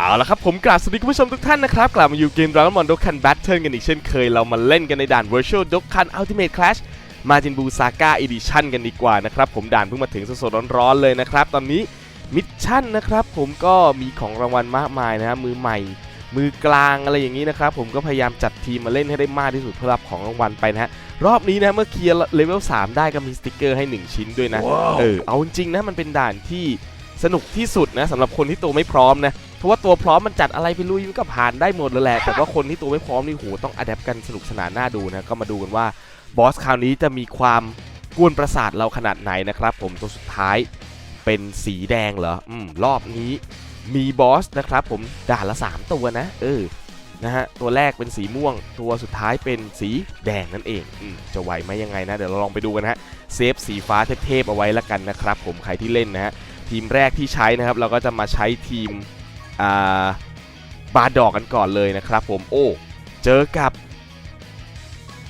เอาละครับผมกราบสวัสดีคุณผู้ชมทุกท่านนะครับ กลับมาอยู่เกม Dragon Ball Dokkan Battle กันอีกเช่นเคย เรามาเล่นกันในด่าน Virtual Dokkan Ultimate Clash มาจินบูซาก้าอีดิชั่นกันดีกว่านะครับ ผมด่านเพิ่งมาถึงสดๆร้อนๆเลยนะครับ ตอนนี้มิชชั่นนะครับ ผมก็มีของรางวัลมากมายนะฮะมือใหม่ มือกลางอะไรอย่างนี้นะครับ ผมก็พยายามจัดทีมมาเล่นให้ได้มากที่สุดเพื่อรับของรางวัลไปนะฮะรอบนี้นะเมื่อเคลียร์เลเวล3ได้ก็มีสติกเกอร์ให้ 1 ชิ้นด้วยนะเออเอาจริงๆนะมันเป็นด่านที่สนุกที่สุดนะสำหรับคนที่ตัวไม่พร้อมนะ เพราะว่าตัวพร้อมมันจัดอะไรไปลุยก็ผ่านได้หมดเลยแหละ แต่ว่าคนที่ตัวไม่พร้อมนี่โหต้องอัดแอปกันสนุกสนานน่าดูนะ ก็มาดูกันว่าบอสคราวนี้จะมีความกวนประสาทเราขนาดไหนนะครับ ผมตัวสุดท้ายเป็นสีแดงเหรอ อืม รอบนี้มีบอสนะครับผมด่านละ 3 ตัวนะ เออ นะฮะ ตัวแรกเป็นสีม่วง ตัวสุดท้ายเป็นสีแดงนั่นเองอมจะไหวไหมยังไงนะ เดี๋ยวเราลองไปดูกันฮะ เซฟสีฟ้าเทพๆเอาไว้ละกันนะครับผม ใครที่เล่นนะฮะ ทีมแรกที่ใช้นะครับ เราก็จะมาใช้ทีม บาดอกกันก่อนเลยนะครับผมโอ้เจอกับ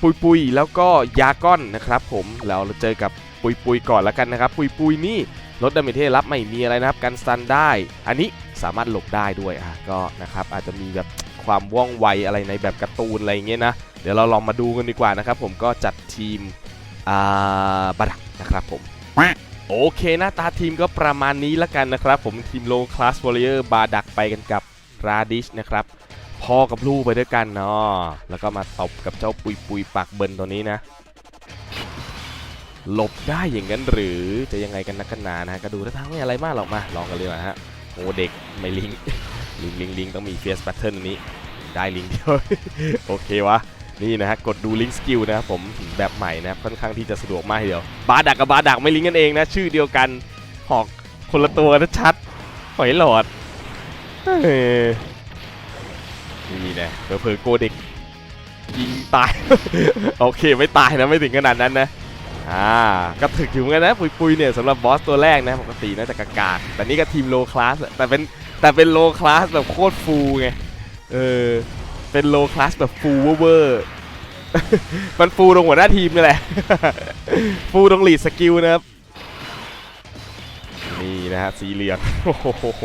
ปุยปุยแล้วก็ยาก้อนนะครับผมแล้วเราเจอกับปุยปุยก่อนแล้วกันนะครับปุยปุยนี่ลดดาเมจที่รับไม่มีอะไรนะครับกันสตันได้ อันนี้สามารถหลบได้ด้วยอะก็นะครับอาจจะมีแบบความว่องไวอะไรในแบบการ์ตูนอะไรอย่างเงี้ยนะเดี๋ยวเราลองมาดูกันดีกว่านะครับผมก็จัดทีมอ่าบาดักนะครับผม โอเคหน้าตาทีมก็ประมาณนี้แล้วกันนะครับ ผมทีมโลคลาสวอริเออร์บาดักไปกันกับราดิชนะครับพ่อกับลูกไปด้วยกันเนาะแล้วก็มาตบกับเจ้าปุยปุยปากเบินตัวนี้นะ หลบได้อย่างนั้นหรือจะยังไงกันนักกันหนานะฮะก็ดูท่าทางไม่อะไรมากหรอกมา ลองกันเลยนะฮะโอ้เด็กไม่ลิงลิงลิงลิงต้องมีเฟียสแพทเทิร์นนี้ ได้ลิงเดียวโอเควะ นี่นะฮะกดดูลิงก์สกิลนะครับผมแบบใหม่นะครับค่อนข้างที่จะสะดวกมากทีเดียวบาดักกับบาดักไม่ลิงก์กันเองนะชื่อเดียวกันหอกคนละตัวนะชัดหอยหลอดนี่นะเผลอๆโกเด็กยิงตาย โอเคไม่ตายนะไม่ถึงขนาดนั้นนะอ่าก็ถึกอยู่เหมือนกันนะปุยๆเนี่ยสำหรับบอสตัวแรกนะปกติน่าจะกากๆแต่นี่ก็ทีมโลคลาสแต่เป็นแต่เป็นโลคลาสแบบโคตรฟูไงเออเป็นโลคลาสแบบฟูเวอร์ มันฟูตรงหัวหน้าทีมนี่แหละ ฟูตรงลีดสกิลนะครับนี่นะฮะสีเหลืองโอ้โห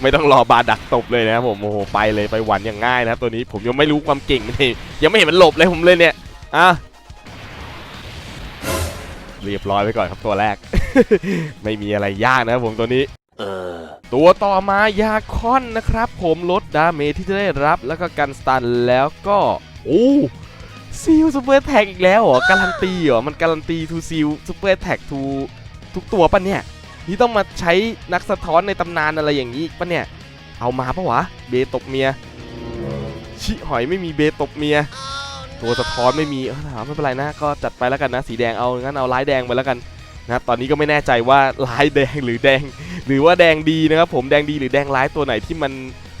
ไม่ต้องรอบาดักตบเลยนะครับผมโอ้โหไปเลยไปหวันอย่างง่ายนะครับตัวนี้ผมยังไม่รู้ความเก่งมันเลยยังไม่เห็นมันหลบเลยผมเลยเนี่ยอะเรียบร้อยไปก่อนครับตัวแรก ไม่มีอะไรยากนะครับผมตัวนี้ตัวต่อมายาคอนนะครับ ผมลดดาเมจที่จะได้รับแล้วก็กันสตันแล้วก็โอ้ ซีลซูเปอร์แท็กอีกแล้วเหรอการันตีเหรอมันการันตีทูซีลซูเปอร์แท็กทูทุกตัวปะเนี่ยนี่ต้องมาใช้นักสะท้อนในตำนานอะไรอย่างนี้ปะเนี่ยเอามาปะวะเบตกเมียชิหอยไม่มีเบตกเมียตัวสะท้อนไม่มีเออถามไม่เป็นไรนะก็จัดไปแล้วกันนะสีแดงเอางั้นเอาลายแดงไปแล้วกันนะตอนนี้ก็ไม่แน่ใจว่าลายแดงหรือแดง หรือว่าแดงดีนะครับผมแดงดีหรือแดงร้ายตัวไหนที่มัน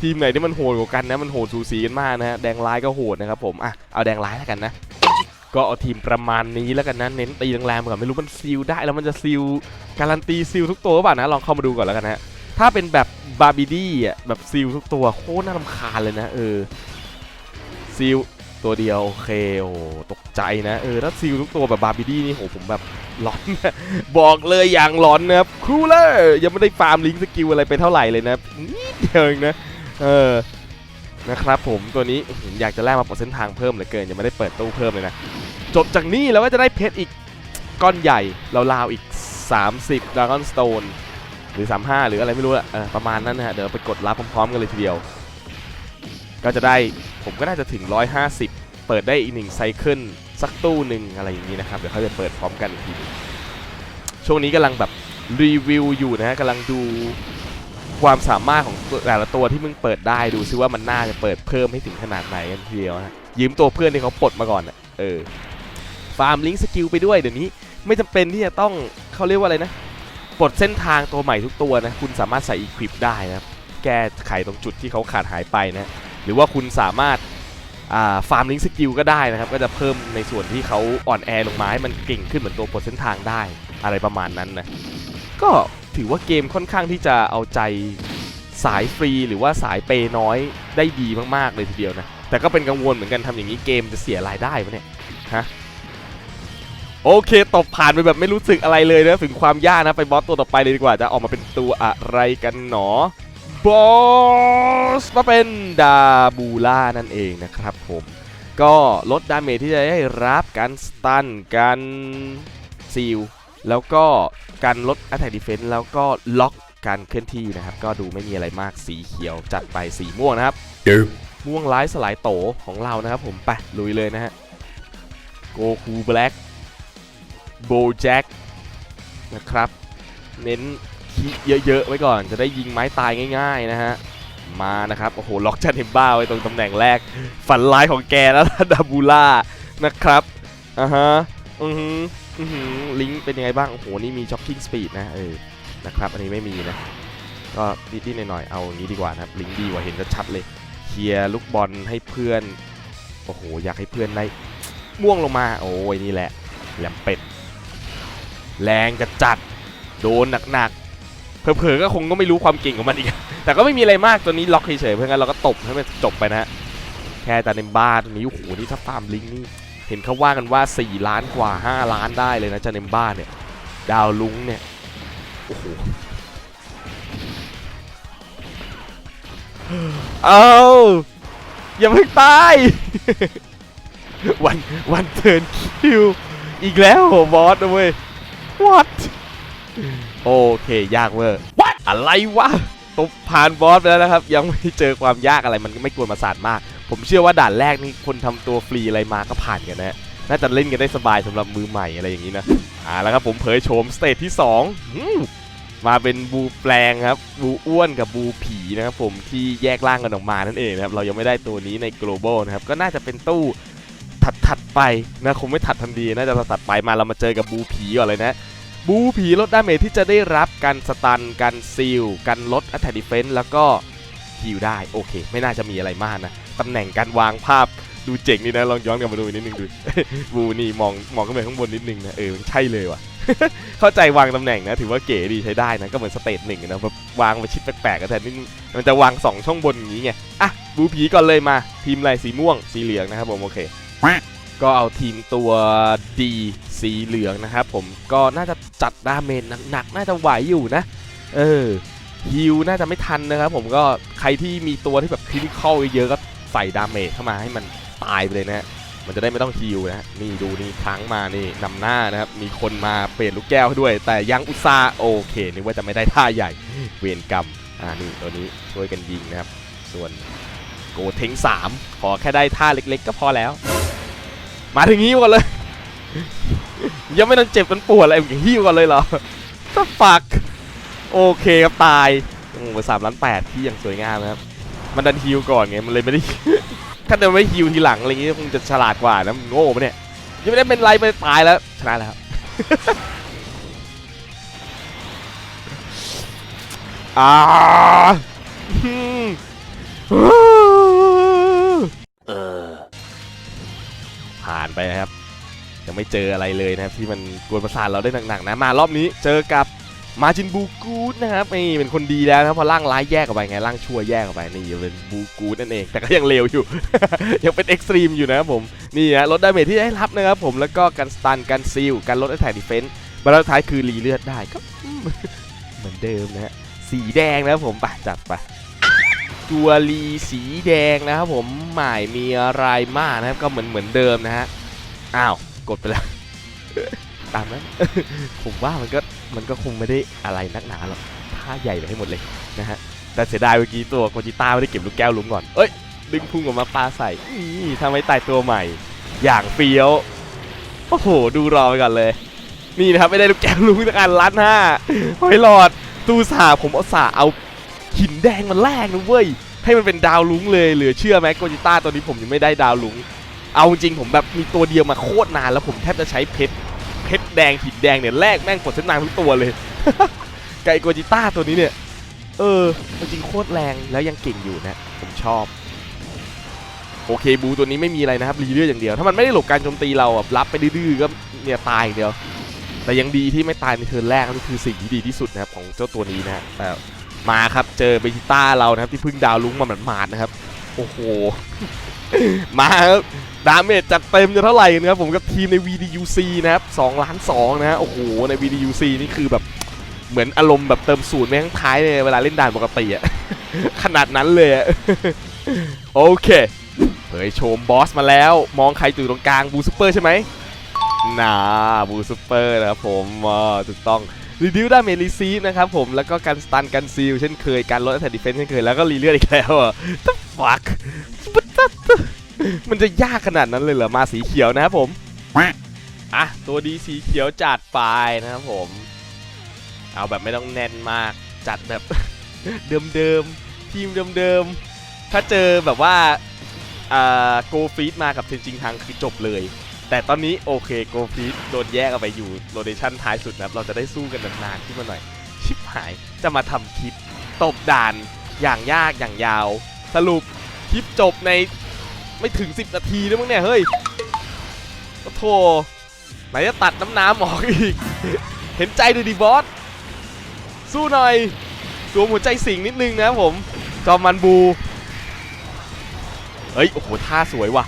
ทีมไหนที่มันโหดกว่ากันนะมันโหดสูสีกันมากนะฮะแดงร้ายก็โหดนะครับผมอะเอาแดงร้ายแล้วกันนะก็เอาทีมประมาณนี้แล้วกันนะเน้นตีแรงๆก่อนไม่รู้มันซีลได้แล้วมันจะซีลการันตีซีลทุกตัวหรือเปล่านะลองเข้ามาดูก่อนแล้วกันนะฮะถ้าเป็นแบบบาร์บีดี้อะแบบซีลทุกตัวโคตรน่ารำคาญเลยนะเออซีลตัวเดียวโอเคโอ้โหตกใจนะเออถ้าซีลทุกตัวแบบบาร์บีดี้นี่โหผมแบบหลอน บอกเลยอย่างหลอนนะครับครูเลอร์ยังไม่ได้ฟาร์มลิงสกิลอะไรไปเท่าไหร่เลยนะนิดเดียวเองนะ เออนะครับผมตัวนี้อยากจะแลกมาปอร์เซ็นทางเพิ่มเหลือเกินยังไม่ได้เปิดตู้เพิ่มเลยนะจบจากนี้เราก็จะได้เพชรอีกก้อนใหญ่ราวอีก 30 Dragon Stone หรือ 35 หรืออะไรไม่รู้อะออประมาณนั้นนะฮะเดี๋ยวไปกดรับพร้อมๆกันเลยทีเดียว ก็จะได้ผมก็น่าจะถึง 150 เปิดได้อีกหนึ่งไซเคิลสักตู้หนึ่งอะไรอย่างนี้นะครับเดี๋ยวเขาจะเปิดพร้อมกันอีกทีหนึ่งช่วงนี้กำลังแบบรีวิวอยู่นะฮะกำลังดู ความสามารถของแต่ละตัวที่มึงเปิดได้ดูซิว่ามันน่าจะเปิดเพิ่มให้ถึงขนาดไหนกันทีเดียวนะยืมตัวเพื่อนที่เขาปลดมาก่อนอะเออฟาร์มลิงก์สกิลไปด้วยเดี๋ยวนี้ไม่จำเป็นที่จะต้องเขาเรียกว่าอะไรนะปลดเส้นทางตัวใหม่ทุกตัวนะคุณสามารถใส่อีควิปได้นะแก้ไขตรงจุดที่เขาขาดหายไปนะหรือว่าคุณสามารถาฟาร์มลิงก์สกิลก็ได้นะครับ ก็จะเพิ่มในส่วนที่เขาอ่อนแอลงมาให้มันเก่งขึ้นเหมือนตัวปลดเส้นทางได้อะไรประมาณนั้นนะก็ ถือว่าเกมค่อนข้างที่จะเอาใจสายฟรีหรือว่าสายเปย์น้อยได้ดีมากๆเลยทีเดียวนะ แต่ก็เป็นกังวลเหมือนกันทำอย่างนี้เกมจะเสียรายได้ปะเนี่ยฮะโอเคตบผ่านไปแบบไม่รู้สึกอะไรเลยนะถึงความยากนะไปบอสตัวต่อไปเลยดีกว่าจะออกมาเป็นตัวอะไรกันหนอบอสสมาเป็นดาบูล่านั่นเองนะครับผม ก็ลดดาเมจที่จะได้รับการสตันการซีล แล้วก็การลด Attack Defense แล้วก็ล็อกการเคลื่อนที่นะครับ ก็ดูไม่มีอะไรมากสีเขียวจัดไปสีม่วงนะครับม่วงร้ายสลายโตของเรานะครับผมไปลุยเลยนะฮะโกคูแบล็กโบแจ็คนะครับ เน้นคิเยอะๆ ไว้ก่อนจะได้ยิงไม้ตายง่าย ๆ นะฮะ มานะครับ โอ้โห ล็อกจันเทมบ้าไว้ตรงตำแหน่งแรก ฝันร้ายของแกแล้วล่ะดาบูล่านะครับอ่าฮะอือหืออือหือ ลิงก์เป็นยังไงบ้าง โอ้โห นี่มีจ็อกกิ้งสปีดนะ เออ นะครับ อันนี้ไม่มีนะ ก็นิดๆหน่อยๆ เอาอย่างนี้ดีกว่านะครับ ลิงก์ดีกว่าเห็นชัดเลย เคลียร์ลูกบอลให้เพื่อน โอ้โห อยากให้เพื่อนได้ม่วงลงมา โอ้ยนี่แหละ แหลมเป็ด แรงกระจัด โดนหนักๆ เผลอๆ ก็คงก็ไม่รู้ความเก่งของมันอีก แต่ก็ไม่มีอะไรมาก ตัวนี้ล็อกเฉยๆ เพราะงั้นเราก็ตบให้มันจบไปนะฮะ แค่แต่ในบ้านตัวนี้ โอ้โห นี่ถ้าฟาร์มลิงก์นี่ เห็นเขาว่ากันว่า 4 ล้านกว่า 5 ล้านได้เลยนะจาเนมบ้าเนี่ย ดาวลุงเนี่ย โอ้โห เอาอย่าเพิ่งตาย วันวันเทิร์นคิว อีกแล้วบอสนะเว้ย what โอเค ยากเวอร์ what อะไรวะตบผ่านบอสไปแล้วนะครับ ยังไม่เจอความยากอะไรมันไม่กวนประสาทมาก ผมเชื่อว่าด่านแรกนี่คนทำตัวฟรีอะไรมาก็ผ่านกันนะน่าจะเล่นกันได้สบายสำหรับมือใหม่อะไรอย่างนี้นะอ่าแล้วครับผมเผยโฉมสเตจที่2อืมมาเป็นบูแปลงครับบูอ้วนกับบูผีนะครับผมที่แยกร่างกันออกมานั่นเองนะครับเรายังไม่ได้ตัวนี้ใน global นะครับก็น่าจะเป็นตู้ถัดถัดไปนะคงไม่ถัดทันทีน่าจะถัดไปมาเรามาเจอกับบูผีก่อนเลยนะบูผีลดดาเมจที่จะได้รับการสตันการซีลการลด attack defense แล้วก็ฮิลได้โอเค ไม่น่าจะมีอะไรมากนะ ตำแหน่งการวางภาพดูเจ๋งดีนะลองย้อนกลับมาดูอีกนิดนึงดูบูนี่มองมองขึ้นไปข้างบนนิดนึงนะเออมันใช่เลยว่ะ เข้าใจวางตำแหน่งนะถือว่าเก๋ดีใช้ได้นะก็เหมือนสเตจหนึ่งนะแบบวางมาชิดแปลกๆกันแต่นี่มันจะวางสองช่องบนอย่างนี้ไงอะบูผีก่อนเลยมาทีมอะไรสีม่วงสีเหลืองนะครับผมโอเคก็เอาทีมตัวดีสีเหลืองนะครับผมก็น่าจะจัดดาเมจหนักๆน่าจะไหวอยู่นะ เออฮิวน่าจะไม่ทันนะครับผมก็ใครที่มีตัวที่แบบคริติคอลเยอะก็ ใส่ดาเมจเข้ามาให้มันตายไปเลยนะฮะมันจะได้ไม่ต้องฮิวนะฮะนี่ดูนี่ครั้งมานี่นำหน้านะครับ มีคนมาเปลี่ยนลูกแก้วให้ด้วย แต่ยังอุตส่าห์โอเคนึกว่าจะไม่ได้ท่าใหญ่เวรกรรมอ่านี่ตัวนี้ช่วยกันยิงนะครับ ส่วนโกเทงสามขอแค่ได้ท่าเล็ก ๆ ก็พอแล้ว มาถึงนี้ก่อนเลย ยังไม่ต้องเจ็บกันปวดอะไรอย่างหิ้วก่อนเลยเหรอถ้าฝักโอเคครับตายโอ้โหสามล้านแปดที่ยังสวยงามนะครับ มันดันฮิวก่อนไง มันเลยไม่ได้ ถ้าเดินไม่ฮิวทีหลังอะไรอย่างงี้คงจะฉลาดกว่านะโง่ปะเนี่ยยังไม่ได้เป็นไรไปตายแล้วชนะแล้ว อ่าอืมผ่านไปนะครับ ยังไม่เจออะไรเลยนะครับ ที่มันกวนประสาทเราได้หนักๆนะมารอบนี้เจอกับ มาจินบูกูดนะครับนี่เป็นคนดีแล้วนะพอร่างร้ายแยกออกไปไงร่างชั่วแยกออกไปนี่เป็นบูกูดนั่นเอง แต่ก็ยังเลวอยู่ ยังเป็นเอ็กซ์ตรีมอยู่นะครับผมนี่ฮะลดดาเมจที่ได้รับนะครับผมแล้วก็การสตันการซีลการลด a t แท k ดิเฟน s ์มาแล้วท้ายคือรีเลือดได้ก็เหมือนเดิมนะฮะสีแดงนะครับผมไปจัดไปตัวรีสีแดงนะครับผมหมายมีอะไรมากนะครับก็เหมือนเหมือนเดิมนะฮะอ้าวกดไปแล้วตามนั้นผมว่ามันก็ มันก็คงไม่ได้อะไรนักหนาหรอกท่าใหญ่ไปให้หมดเลยนะฮะแต่เสียดายเมื่อกี้ตัวโคจิต้าไม่ได้เก็บลูกแก้วลุ้มก่อนเอ้ยดึงพุ่งออกมาปาใส่นี่ทำให้ตายตัวใหม่ อย่างเฟี้ยวโอ้โหดูรอไปก่อนเลยนี่นะครับไม่ได้ลูกแก้วลุ้มจากอันล้านห้าหอยหลอดตูสาผมเอาสาเอาหินแดงมันแลกนะเว้ยให้มันเป็นดาวลุ้งเลยเหลือเชื่อไหมโกจิต้าตัวนี้ผมยังไม่ได้ดาวลุ้งเอาจริงผมแบบมีตัวเดียวมาโคตรนานแล้วผมแทบจะใช้เพชร เพชรแดงหินแดงเนี่ยแลกแม่งกดเส้นนางทุกตัวเลย ไกโกจิต้าตัวนี้เนี่ย เออจริงโคตรแรงแล้วยังเก่งอยู่นะ ผมชอบ โอเคบูตัวนี้ไม่มีอะไรนะครับรีเลือดอย่างเดียว ถ้ามันไม่ได้หลบการโจมตีเราแบบรับไปดื้อก็เนี่ยตายอย่างเดียว แต่ยังดีที่ไม่ตายในเทิร์นแรกนั่นคือสิ่งที่ดีที่สุดนะครับของเจ้าตัวนี้นะแต่มาครับเจอเบจิต้าเรานะครับที่เพิ่งดาวลุ้งมาหมาดๆนะครับ โอ้โห มาครับ ดาเมจจัดเต็มจะเท่าไหร่นะครับผมกับทีมใน VDUC นะครับ2ล้าน2นะฮะโอ้โหใน VDUC นี่คือแบบเหมือนอารมณ์แบบเติมศูนย์ไปข้างท้ายเลยเวลาเล่นด่านปกติอะขนาดนั้นเลยอะโอเคเผยโชมบอสมาแล้ว มองใครอยู่ตรงกลางบูซูเปอร์ใช่ไหมนาบูซูเปอร์นะครับผมถูกต้องรีดิวดาเมจรีซีฟนะครับผมแล้วก็การสตันการซีลเช่นเคยการลดอัตราดิเฟนซ์เช่นเคยแล้วก็รีเลือดอีกแล้วอะ the fuck มันจะยากขนาดนั้นเลยเหรอมาสีเขียวนะครับผมอะตัวดีสีเขียวจัดไปนะครับผม เอาแบบไม่ต้องแน่นมากจัดแบบเดิมๆทีมเดิมๆถ้าเจอแบบว่าอ่าโกฟีดมากับเทนจิงทังคือจบเลย แต่ตอนนี้โอเคโกฟีดโดนแยกออกไปอยู่โรเดชันท้ายสุดนะเราจะได้สู้กันนานๆขึ้นมาหน่อย ชิบหายจะมาทำคลิปตบด่านอย่างยากอย่างยาว สรุปคลิปจบใน ไม่ถึง 10 นาทีนะมั้งเนี่ย เฮ้ยโอ้โธ่ไหนจะตัดน้ำน้ำออกอีก เห็นใจดูดิบอส สู้หน่อยสวมหัวใจสิงนิดนึงนะผม จอมมันบู เฮ้ย โอ้โห ท่าสวยว่ะ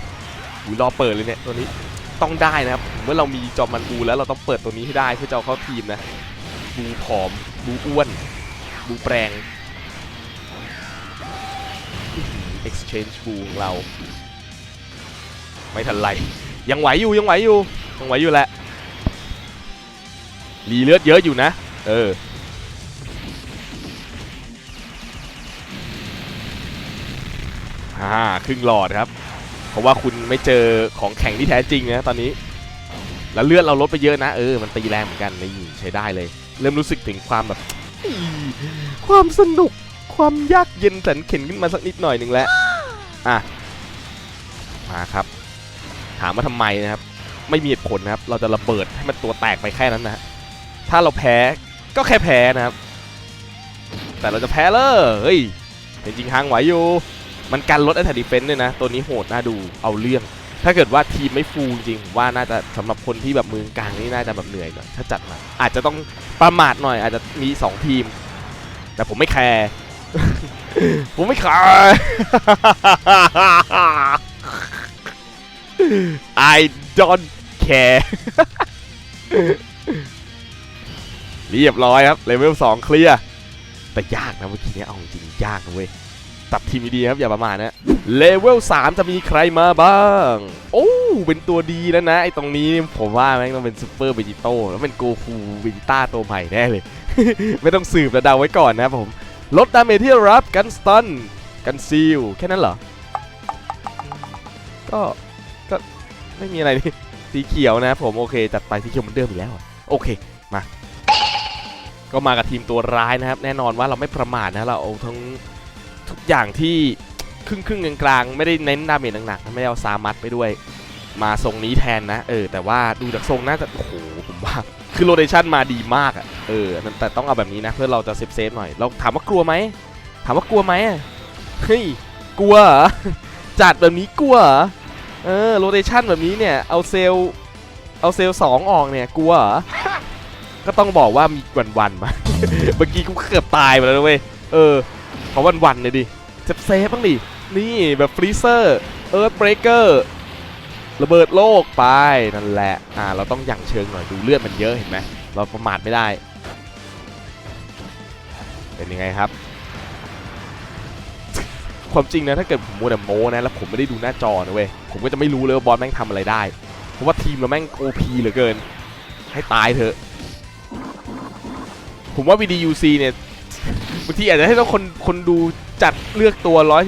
หูรอเปิดเลยเนี่ยตัวนี้ ต้องได้นะครับ เมื่อเรามีจอมมันบูแล้วเราต้องเปิดตัวนี้ให้ได้เพื่อจะเอาเข้าทีมนะ บูผอม บูอ้วน บูแปลง exchange บูของเรา ไม่ทันไรยังไหวอยู่ยังไหวอยู่ยังไหวอยู่แหละรีเลือดเยอะอยู่นะ เอออ่าครึ่งหลอดครับ เพราะว่าคุณไม่เจอของแข็งที่แท้จริงนะตอนนี้ แล้วเลือดเราลดไปเยอะนะเออมันตีแรงเหมือนกันนี่ใช้ได้เลย เริ่มรู้สึกถึงความแบบ ความสนุกความยากเย็นแสนเข็นขึ้นมาสักนิดหน่อยหนึ่งแล้วอะมาครับ ถามว่าทำไมนะครับ ไม่มีเหตุผลนะครับ เราจะระเบิดให้มันตัวแตกไปแค่นั้นนะถ้าเราแพ้ก็แค่แพ้นะครับ แต่เราจะแพ้เลยเฮ้ยจริงๆทางไหวอยู่ มันกันลดอัตราดิเฟนต์ด้วยนะ ตัวนี้โหดน่าดูเอาเรื่อง ถ้าเกิดว่าทีมไม่ฟูจริงผมว่าน่าจะสำหรับคนที่แบบมือกลางนี่น่าจะแบบเหนื่อยหน่อยถ้าจัดมาอาจจะต้องประมาทหน่อยอาจจะมี 2 ทีม แต่ผมไม่แคร์ผมไม่แคร์ I don't care เรียบร้อยครับเลเวล2เคลียร์แต่ยากนะเมื่อกี้เนี้เอาจริงยากนะเว้ยตัดทีมดีครับอย่าประมาทนะเลเวล3จะมีใครมาบ้าง โอ้ เป็นตัวดีแล้วนะไอตรงนี้ผมว่าแม่งต้องเป็นซูเปอร์เบจิโต้แล้วเป็นโกคูเบจิต้าตัวใหม่แน่เลย ไม่ต้องสืบแล้วเดาไว้ก่อนนะผม ลดดาเมจที่รับกันสตันกันซีลแค่นั้นเหรอ ก็ ไม่มีอะไรนี่สีเขียวนะครับผมโอเคจัดไปสีเขียวเหมือนเดิมอีกแล้ว โอเคมา ก็มากับทีมตัวร้ายนะครับ แน่นอนว่าเราไม่ประมาทนะเราเอาทั้งทุกอย่างที่ครึ่งครึ่งกลางๆไม่ได้เน้นดาเมจหนักๆไม่ได้เอาซามัดไปด้วย มาทรงนี้แทนนะ เออ แต่ว่าดูจากทรงน่าจะโอ้โหผมว่าคือโรเดชันมาดีมากอะ่ะเออแต่ต้องเอาแบบนี้นะ เพื่อเราจะเซฟเซฟหน่อยเราถามว่ากลัวไหมถามว่ากลัวไหมเฮ้ยกลัวเหรอจัดแบบนี้กลัวเหรอ เออโรเดชันแบบนี้เนี่ย เอาเซลล์เอาเซลล์สองออกเนี่ย กลัวเหรอ ก็ต้องบอกว่ามีวันๆมา เมื่อกี้กูเกือบตายไปแล้วนะเว้ย เออขอวันๆเลยดิเซฟเซฟบ้างดิ นี่แบบฟรีเซอร์เอิร์ธเบรกเกอร์ระเบิดโลกไปนั่นแหละ อ่า เราต้องหยั่งเชิงหน่อยดูเลือดมันเยอะเห็นไหม เราประมาทไม่ได้ เป็นยังไงครับ ความจริงนะถ้าเกิดผมมัวแต่โม้นะแล้วผมไม่ได้ดูหน้าจอนะเว้ยผมก็จะไม่รู้เลยว่าบอสแม่งทำอะไรได้ เพราะว่าทีมเราแม่งโอพีเหลือเกิน ให้ตายเถอะ ผมว่า VDUC เนี่ยบางทีอาจจะให้ต้องคนคนดูจัดเลือกตัวร้อย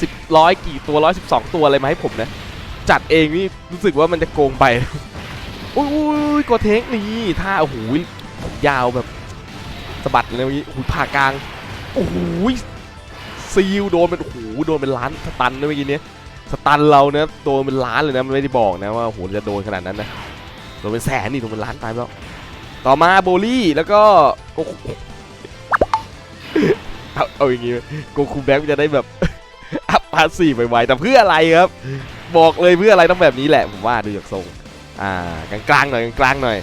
สิบร้อยกี่ตัวร้อยสิบสองตัวอะไรมาให้ผมนะ จัดเองนี่รู้สึกว่ามันจะโกงไปอุ้ยอุ้ยกดเทคนี่ท่าโอ้โหยาวแบบสะบัดเลยเมื่อกี้โอ้โหผ่ากลางโอ้โห ซีลโดนเป็นโอ้โหโดนเป็นล้านสตันนะเมื่อกี้นี้สตันเราเนี่ยโดนเป็นล้านเลยนะมันไม่ได้บอกนะว่าโอ้โหจะโดนขนาดนั้นนะโดนเป็นแสนนี่โดนเป็นล้านตายไปแล้วต่อมาโบลี่แล้วก็โอ้โหเอาเอาอย่างงี้โกคูแบ็กจะได้แบบอัพพาสซีฟไวๆแต่เพื่ออะไรครับ บอกเลยเพื่ออะไรต้องแบบนี้แหละผมว่าดูจากทรงอ่ากลางๆหน่อยกลางๆหน่อย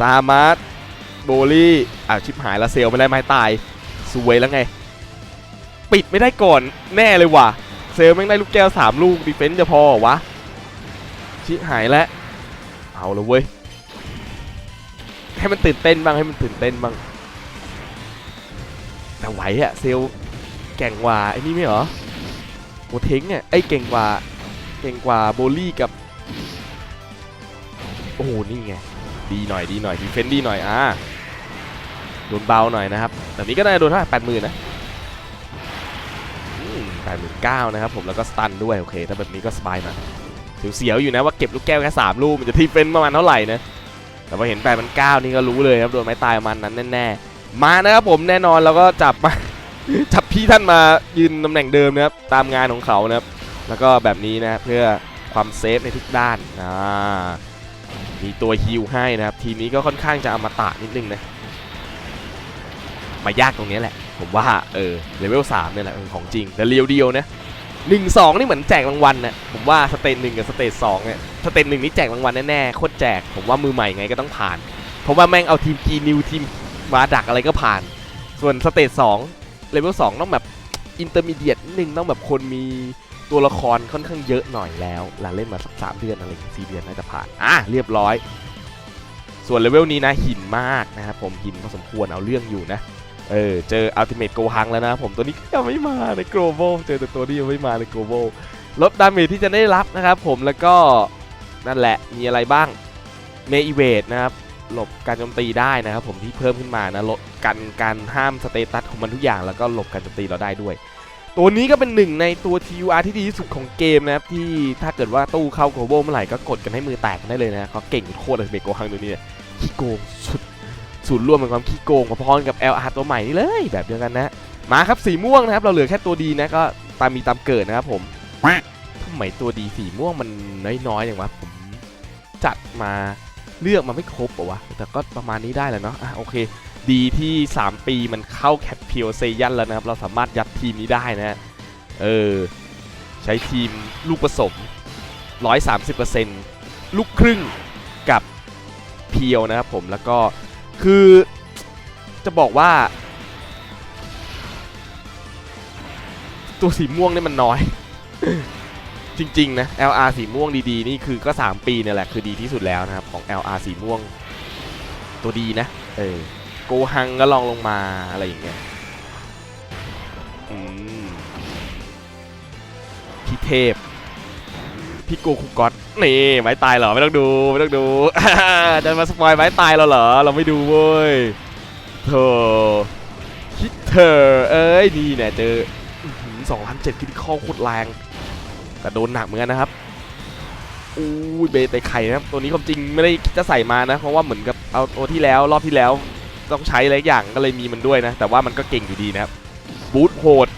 ซามาร์ทโบลี่อ่าชิบหายละเซลไม่ได้ไม้ตายสวยแล้วไง ปิดไม่ได้ก่อนแน่เลยว่ะ เซลแม่งได้ลูกแก้ว 3 ลูกดีเฟนซ์จะพอเหรอวะ ชิหายแล้ว เอาละเว้ย ให้มันตื่นเต้นบ้างให้มันตื่นเต้นบ้าง แต่ไหวอะเซลลแก่งกว่าไอ้นี่ไม่เหรอโอเทงเนี่ยไอ้เก่งกว่าเก่งกว่าโบลี่กับ โอ้โหนี่ไงดีหน่อยดีหน่อยดีเฟนดีหน่อยอ่าโดนเบาหน่อยนะครับ แบบนี้ก็ได้โดนเท่าไหร่แปดหมื่นนะ แปดหมื่นเก้านะครับผมแล้วก็สตันด้วยโอเค ถ้าแบบนี้ก็สบายหนะเสียวๆอยู่นะว่าเก็บลูกแก้วแค่สามลูกมันจะทีเฟนประมาณเท่าไหร่นะแต่พอเห็นแปดพันเก้านี่ก็รู้เลยครับโดนไม้ตายมันนั้นแน่ๆมานะครับผมแน่นอนเราก็จับมาจับพี่ท่านมายืนตำแหน่งเดิมนะครับตามงานของเขานะครับแล้วก็แบบนี้นะเพื่อความเซฟในทุกด้านอ่ามีตัวฮิลให้นะครับ ทีนี้ก็ค่อนข้างจะอมตะนิดนึงนะ มายากตรงนี้แหละ ผมว่าเออเลเวลสามเนี่ยแหละของจริงแต่เรียวเดียวนะหนึ่งสองนี่เหมือนแจกรางวัลนะผมว่าสเตจหนึ่งกับสเตจสองเนี่ยสเตจหนึ่งนี่แจกรางวัลแน่ๆโคตรแจกผมว่ามือใหม่ไงก็ต้องผ่าน เพราะว่าแม่งเอาทีมกีนิวทีมมาดักอะไรก็ผ่าน ส่วนสเตจสองเลเวลสองต้องแบบอินเตอร์มีเดียตนึงต้องแบบคนมีตัวละครค่อนข้างเยอะหน่อยแล้วหลังเล่นมาสักสามเดือนอะไรสี่เดือนน่าจะผ่านอะเรียบร้อย ส่วนเลเวลนี้นะหินมากนะครับผมหินพอสมควรเอาเรื่องอยู่นะ เออเจอ Ultimate Go Hang แล้วนะผมตัวนี้ก็ยังไม่มาใน Global เจอแต่ตัวนี้ยังไม่มาใน Global ลดดาเมจที่จะได้รับนะครับผมแล้วก็นั่นแหละมีอะไรบ้างเมอีเวทนะครับหลบการโจมตีได้นะครับผมที่เพิ่มขึ้นมานะลดกันการห้ามสเตตัสของมันทุกอย่างแล้วก็หลบการโจมตีเราได้ด้วย ตัวนี้ก็เป็นหนึ่งในตัว TUR ที่ดีที่สุดของเกมนะครับที่ถ้าเกิดว่าตู้เข้า Global เมื่อไหร่ก็กดกันให้มือแตกกันได้เลยนะเขาเก่งโคตรเลยเบโกฮังตัวนี้ขี้โกงสุด ศูนย์รวมเป็นความขี้โกงพอๆกับ LR ตัวใหม่นี่เลยแบบเดียวกันนะ มาครับสีม่วงนะครับ เราเหลือแค่ตัวดีนะก็ตามมีตามเกิดนะครับผมทำไมตัวดีสีม่วงมันน้อยๆอย่างวะผมจัดมาเลือกมาไม่ครบเหรอวะ แต่ก็ประมาณนี้ได้แหละเนาะอะโอเค ดีที่ 3 ปีมันเข้าแคปเพียวเซยันแล้วนะครับ เราสามารถยัดทีมนี้ได้นะเออ ใช้ทีมลูกผสม 130%ลูกครึ่งกับเพียวนะครับผมแล้วก็ คือจะบอกว่า ตัวสีม่วงนี่มันน้อย จริงๆนะ LR สีม่วงดีๆ นี่คือก็ 3 ปีเนี่ยแหละคือดีที่สุดแล้วนะครับ ของ LR สีม่วง ตัวดีนะ เออโกฮังก็ลองลงมาอะไรอย่างเงี้ยอืมพี่เทพ พี่โกคุกอตนี่ไม้ตายเหรอไม่ต้องดูไม่ต้องดูจะมาสปอยไม้ตายเราเหรอเราไม่ดูเว้ยโธ่คิดเธอเอ้ยนี่เนี่ยเจอสองพันเจ็ดคิดข้อโคตรแรงแต่โดนหนักเหมือนกันนะครับอู้ยเบไปไข่นะครับตัวนี้ความจริงไม่ได้คิดจะใส่มานะ เพราะว่าเหมือนกับเอาตัวที่แล้วรอบที่แล้วต้องใช้อะไรอย่างก็เลยมีมันด้วยนะ แต่ว่ามันก็เก่งอยู่ดีนะครับบูทโหด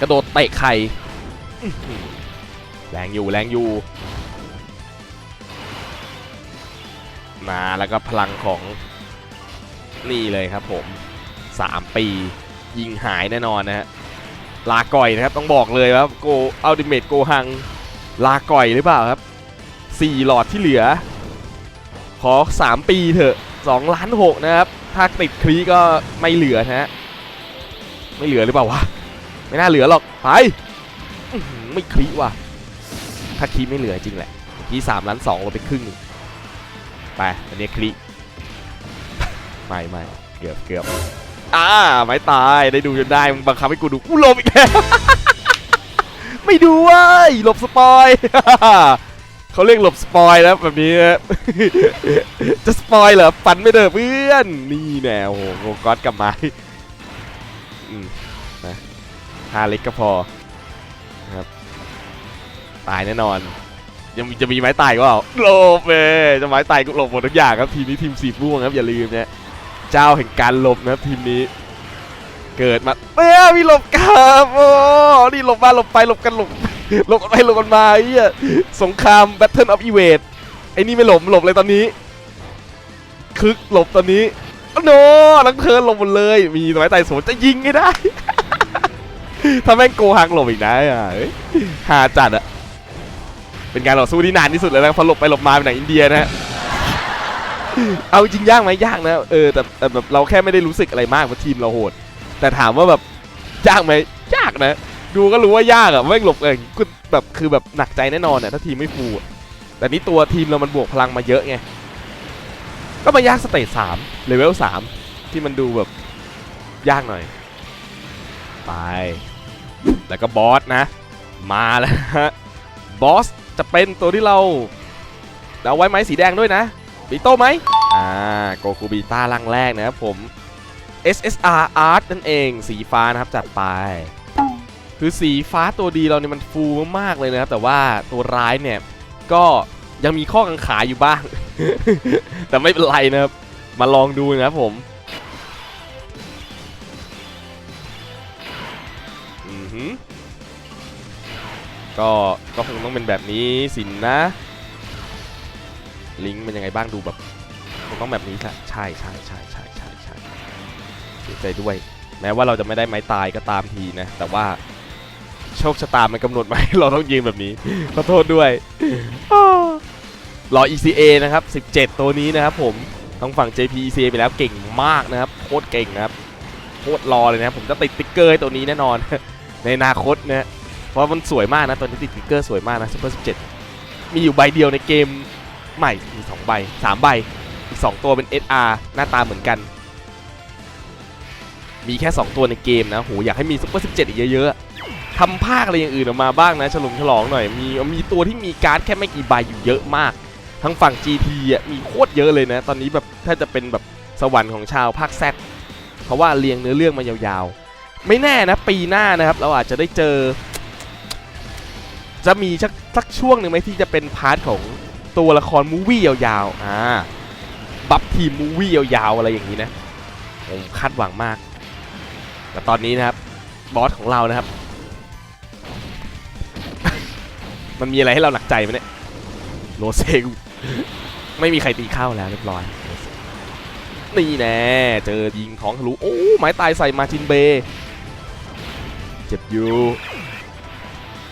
กระโดดเตะไข่ แรงอยู่แรงอยู่มาแล้วก็พลังของนี่เลยครับผม 3 ปียิงหายแน่นอนนะฮะลาก่อยนะครับต้องบอกเลยครับโกอัลติเมทโกฮังลาก่อยหรือเปล่าครับ 4 หลอดที่เหลือ ขอ 3 ปีเถอะ2ล้าน6นะครับ ถ้าติดคลีก็ไม่เหลือนะฮะไม่เหลือหรือเปล่าวะ ไม่น่าเหลือหรอก ไป ไม่คลีว่ะ ถ้าคีไม่เหลือจริงแหละเมื่อกี้3ล้าน2ลดไปครึ่งไป อันนี้คลีไม่ไม่เกือบเกือบอ่าไม่ตายได้ดูจนได้มึงบังคับให้กูดูกูหลบอีกแล้วไม่ดูเว้ยหลบสปอยเขาเรียกหลบสปอยนะแบบนี้จะสปอยเหรอฝันไม่เด้อเพื่อนนี่แนวโอ้โหก๊อตกลับมาอืมนะฮาเล็กก็พอ ตายแน่นอน ยังจะมีไม้ตายก็เปล่าหลบเอ้ยจะไม้ตายก็หลบหมดทุกอย่างครับทีมนี้ทีมสีม่วงครับอย่าลืมนะเจ้าแห่งการหลบนะครับทีมนี้ เกิดมาเอ้ยมีหลบครับโอ้นี่หลบมาหลบไปหลบกันหลบหลบกันไปหลบกันมาเหี้ยสงคราม Battle of e v a d ไอ้นี่ไม่หลบหลบเลยตอนนี้ คึกหลบตอนนี้โนลังเทิร์นหลบหมดเลย มีไม้ตายสวนจะยิงให้ได้ถ้าแม่งโกหังหลบอีกนะหาจัดอะ เป็นการต่อสู้ที่นานที่สุดแล้วนะเพอหลบไปหลบมาเป็นหนังอินเดียนะฮะเอาจริงยากไหมยากนะเออแต่แต่แบบเราแค่ไม่ได้รู้สึกอะไรมากเพราะทีมเราโหด แต่ถามว่าแบบยากไหมยากนะ ดูก็รู้ว่ายากอะแม่หลบเองกูแบบคือแบบหนักใจแน่นอนอะถ้าทีมไม่ฟูแต่นี่ตัวทีมเรามันบวกพลังมาเยอะไงก็มายากสเตจสามเลเวลสามที่มันดูแบบยากหน่อย ไป แล้วก็บอสนะ มาแล้วฮะบอส จะเป็นตัวที่เราเอาไว้ไหมสีแดงด้วยนะบีโต้ไหมอ่าโกคูบีต้าลังแรกนะครับผม SSR Art นั่นเองสีฟ้านะครับจัดไป คือสีฟ้าตัวดีเราเนี่ยมันฟูมากๆเลยนะครับ แต่ว่าตัวร้ายเนี่ยก็ยังมีข้อกังขาอยู่บ้าง แต่ไม่เป็นไรนะครับ มาลองดูนะครับผม ก็ก็คงต้องเป็นแบบนี้สินนะ ลิงก์เป็นยังไงบ้างดูแบบคงต้องแบบนี้แหละใช่ใช่ใช่ใช่ใช่ใช่เสียใจด้วย แม้ว่าเราจะไม่ได้ไม้ตายก็ตามทีนะ แต่ว่าโชคชะตามันกำหนดมาให้เราต้องยืนแบบนี้ขอโทษด้วยรอ ECA นะครับ 17 ตัวนี้นะครับผมต้องฝั่ง JP ECA ไปแล้วเก่งมากนะครับโคตรเก่งนะครับโคตรรอเลยนะผมจะติดติ๊กเกอร์ตัวนี้แน่นอน ในอนาคตนะ ราะมันสวยมากนะตัวนี้ติดติ๊กเกอร์สวยมากนะ Super 17มีอยู่ใบเดียวในเกมใหม่มี2ใบ3ใบ อีก2ตัวเป็น SR หน้าตาเหมือนกัน มีแค่ 2 ตัวในเกมนะโหอยากให้มี Super 17อีกเยอะๆทำภาคอะไรอย่างอื่นออกมาบ้างนะฉลองฉลองหน่อยมีมีตัวที่มีการ์ดแค่ไม่กี่ใบอยู่เยอะมาก ทั้งฝั่ง GT อะมีโคตรเยอะเลยนะ ตอนนี้แบบถ้าจะเป็นแบบสวรรค์ของชาวภาคแซดเพราะว่าเรียงเนื้อเรื่องมายาวๆ ไม่แน่นะปีหน้านะครับเราอาจจะได้เจอ จะมีสักสักช่วงหนึ่งไหมที่จะเป็นพาร์ทของตัวละครมูวี่ยาวๆ อ่า บัฟทีมมูวี่ยาวๆ อะไรอย่างนี้นะผมคาดหวังมาก แต่ตอนนี้นะครับ บอสของเรานะครับ มันมีอะไรให้เราหนักใจไหมเนี่ยโรเซกไม่มีใครตีเข้าแล้วเรียบร้อย นี่แน่เจอยิงท้องทะลุโอ้ไม้ตายใส่มาจินเบ เจ็บอยู่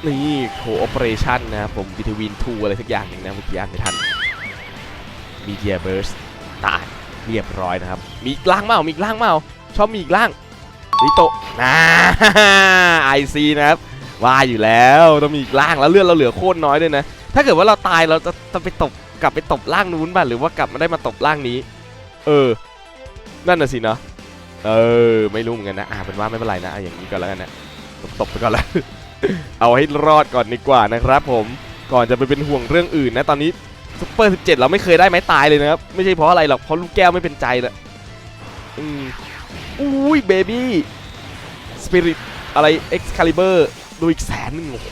นี่โคโอเปอเรชั่นนะครับผมวิทวินทูอะไรสักอย่างหนึ่งนะเมื่อกี้อ่านไม่ทันมีเดียเบิร์สตายเรียบร้อยนะครับ มีอีกล่างเมามีอีกล่างเมาชอบมีอีกล่างริโตะนะไอซีนะครับว่าอยู่แล้วต้องมีอีกล่างแล้วเลือดเราเหลือโคตรน้อยด้วยนะ ถ้าเกิดว่าเราตายเราจะจะไปตบกลับไปตบล่างนู้นบ้างหรือว่ากลับมาได้มาตบล่างนี้ เออ นั่นน่ะสิเนาะเออ ไม่รู้เหมือนกันนะอ่าเป็นว่าไม่เป็นไรนะอย่างนี้ก่อนแล้วกันนะตบไปก่อนล้ว เอาให้รอดก่อนดีกว่านะครับผมก่อนจะไปเป็นห่วงเรื่องอื่นนะตอนนี้ซุปเปอร์17เราไม่เคยได้ไม้ตายเลยนะครับ ไม่ใช่เพราะอะไรหรอกเพราะลูกแก้วไม่เป็นใจละอืมอุ้ยเบบี้สปิริตอะไร Excalibur ดูอีกแสนหนึ่งโอ้โห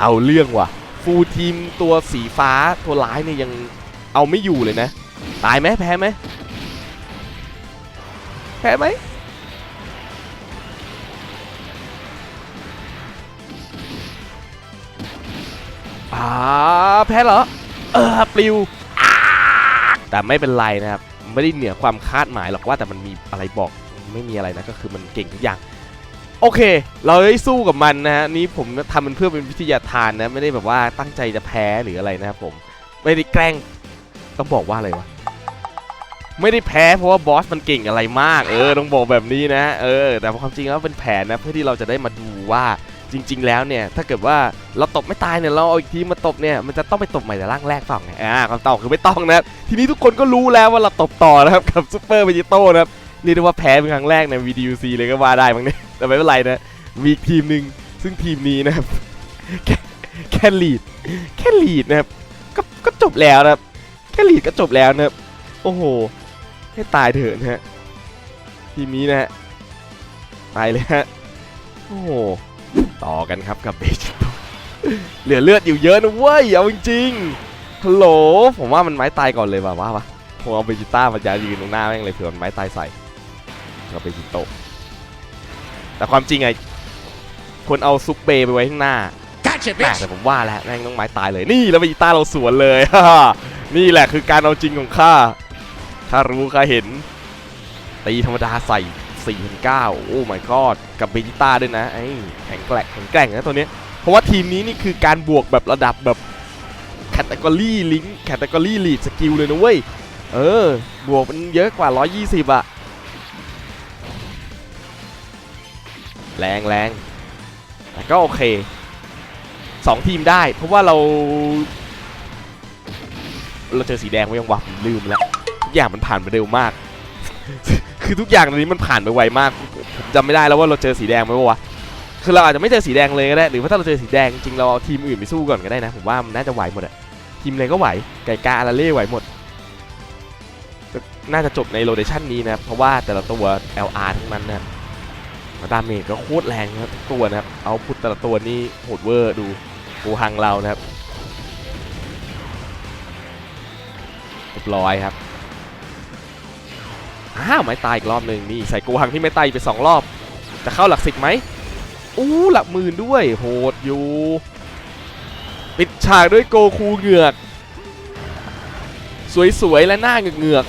เอาเรื่องว่ะ ฟูลทีมตัวสีฟ้าตัวร้ายเนี่ยยังเอาไม่อยู่เลยนะ ตายไหมแพ้ไหมแพ้ไหม แพ้เหรอ เออปลิว แต่ไม่เป็นไรนะครับ ไม่ได้เหนือความคาดหมายหรอกว่าแต่มันมีอะไรบอกไม่มีอะไรนะก็คือมันเก่งทุกอย่าง โอเค เราได้สู้กับมันนะฮะนี่ผมทำมันเพื่อเป็นวิทยาทานนะ ไม่ได้แบบว่าตั้งใจจะแพ้หรืออะไรนะครับผม ไม่ได้แกล้งต้องบอกว่าอะไรวะไม่ได้แพ้เพราะว่าบอสมันเก่งอะไรมาก เออต้องบอกแบบนี้นะ เออ แต่ความจริงแล้วเป็นแผนนะเพื่อที่เราจะได้มาดูว่า จริง ๆ แล้วเนี่ยถ้าเกิดว่าเราตบไม่ตายเนี่ยเราเอาอีกทีมาตบเนี่ยมันจะต้องไปตบใหม่แต่ร่างแรกเปล่าไงอ่าคำตอบคือไม่ต้องนะทีนี้ทุกคนก็รู้แล้วว่าเราตบต่อนะครับกับซูเปอร์เวจิโต้นะครับเรียกได้ว่าแพ้เป็นครั้งแรกใน VDUC เลยก็ว่าได้มั้งเนี่ยแต่ไม่เป็นไรนะมีทีมหนึ่งซึ่งทีมนี้นะครับแค่แค่ลีดแค่ลีดนะครับก็ก็จบแล้วนะครับแค่ลีดก็จบแล้วนะครับโอ้โหให้ตายเถอะนะฮะทีมนี้นะฮะตายเลยฮะโอ้โห ต่อกันครับกับเบจิโตเหลือเลือดอยู่เยอะนะเว้ยเอาจริงๆฮัลโหลผมว่ามันไม้ตายก่อนเลยว่ะว่าปะผมเอาเบจิต้ามาจะยืนตรงหน้าแม่งเลยเผื่อมันไม้ตายใส่กับเบจิโตแต่ความจริงไงควรเอาซุปเบย์ไปไว้ข้างหน้า Gotcha, แต่ bitch. แต่ผมว่าแล้วแม่งต้องไม้ตายเลยนี่แล้วเบจิต้าเราสวนเลยนี่แหละคือการเอาจริงของข้าถ้ารู้ข้าเห็นตีธรรมดาใส่ 4,900โอ้ my god กับเบจิต้าด้วยนะไอ้แข็งแกร่งแข็งแกร่งนะตัวเนี้ยเพราะว่าทีมนี้นี่คือการบวกแบบระดับแบบแคตตากรีลิงแคตตากรีลีดสกิลเลยนะเว้ย เออ บวกมันเยอะกว่า 120อะแรงแรงแต่ก็โอเคสองทีมได้ เพราะว่าเรา เราเจอสีแดงไว้ยังวะผมลืมแล้ว อย่างมันผ่านไปเร็วมาก คือทุกอย่างตอนนี้มันผ่านไปไวมากผมจำไม่ได้แล้วว่าเราเจอสีแดงไหมวะคือเราอาจจะไม่เจอสีแดงเลยก็ได้ หรือว่าถ้าเราเจอสีแดงจริงเราเอาทีมอื่นไปสู้ก่อนก็ได้นะผมว่ามันน่าจะไหวหมดอะทีมอะไรก็ไหวไก่กาอาราเล่ไหวหมดน่าจะจบในโรเดชันนี้นะเพราะว่าแต่ละตัว LR ทั้งนั้นนะดาเมจก็โคตรแรงนะครับทุกตัวนะครับเอาพุทแต่ละตัวนี่โหดเวอร์ดูกูฮังเรานะครับเรียบร้อยครับ อ้าวไม่ตายอีกรอบหนึ่งนี่ใส่กูฮังที่ไม่ตายไปสองรอบ จะเข้าหลักสิบไหมอู้หลักหมื่นด้วยโหดอยู่ ปิดฉากด้วยโกคูเหงือก สวยๆและหน้าเหงือก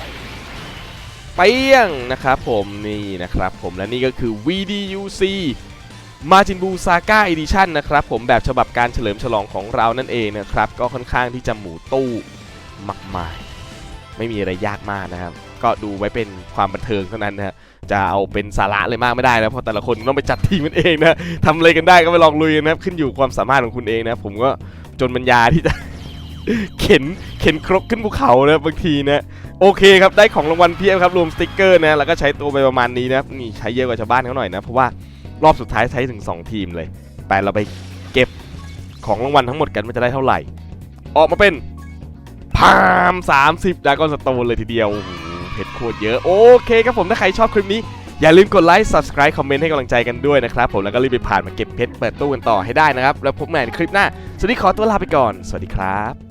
ๆเปี้ยงนะครับผมนี่นะครับผมและนี่ก็คือ VDUC มาจินบูซาก้าอีดิชั่นนะครับผมแบบฉบับการเฉลิมฉลองของเรานั่นเองนะครับ ก็ค่อนข้างที่จะหมูตู้มากมาย ไม่มีอะไรยากมากนะครับ ก็ดูไว้เป็นความบันเทิงเท่านั้นนะจะเอาเป็นสาระเลยมากไม่ได้นะเพราะแต่ละคนต้องไปจัดทีมมันเองนะทำอะไรกันได้ก็ไปลองลุยนะครับขึ้นอยู่ความสามารถของคุณเองนะผมก็จนปัญญาที่จะเข็นเข็นครกขึ้นภูเขานะบางทีนะโอเคครับได้ของรางวัลเพียบครับรวมสติกเกอร์นะแล้วก็ใช้ตัวไปประมาณนี้นะนี่ใช้เยอะกว่าชาวบ้านเขาหน่อยนะเพราะว่ารอบสุดท้ายใช้ถึง 2 ทีมเลยไปเราไปเก็บของรางวัลทั้งหมดกันมันจะได้เท่าไหร่ ออกมาเป็นพาม30ดากอนสโตนเลยทีเดียวโอ้โห เพชรโคตรเยอะ โอเคครับผมถ้าใครชอบคลิปนี้ อย่าลืมกดไลค์ subscribe คอมเมนต์ให้กำลังใจกันด้วยนะครับผมแล้วก็รีบไปผ่านมาเก็บเพชรเปิดตู้กันต่อให้ได้นะครับ แล้วพบกันใหม่ในคลิปหน้าสวัสดีขอตัวลาไปก่อน สวัสดีครับ